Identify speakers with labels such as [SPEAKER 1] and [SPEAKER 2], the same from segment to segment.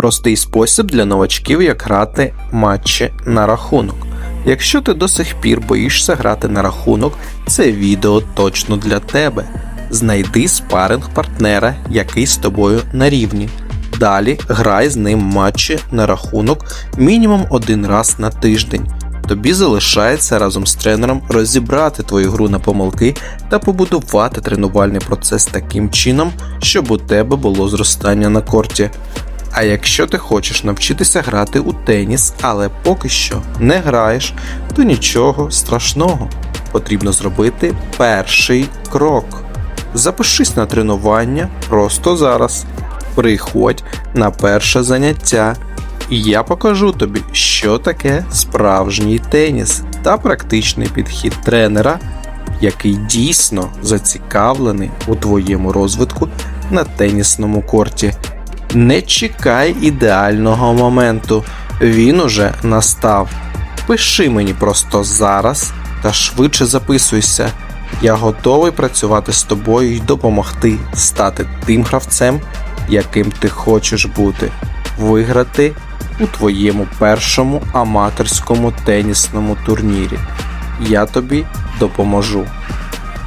[SPEAKER 1] Простий спосіб для новачків, як грати матчі на рахунок. Якщо ти до сих пір боїшся грати на рахунок, це відео точно для тебе. Знайди спаринг партнера, який з тобою на рівні. Далі грай з ним матчі на рахунок мінімум один раз на тиждень. Тобі залишається разом з тренером розібрати твою гру на помилки та побудувати тренувальний процес таким чином, щоб у тебе було зростання на корті. А якщо ти хочеш навчитися грати у теніс, але поки що не граєш, то нічого страшного. Потрібно зробити перший крок. Запишись на тренування просто зараз. Приходь на перше заняття, і я покажу тобі, що таке справжній теніс та практичний підхід тренера, який дійсно зацікавлений у твоєму розвитку на тенісному корті. Не чекай ідеального моменту, він уже настав. Пиши мені просто зараз та швидше записуйся. Я готовий працювати з тобою і допомогти стати тим гравцем, яким ти хочеш бути, виграти у твоєму першому аматорському тенісному турнірі. Я тобі допоможу.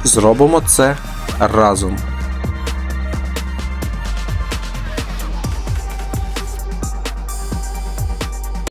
[SPEAKER 1] Зробимо це разом.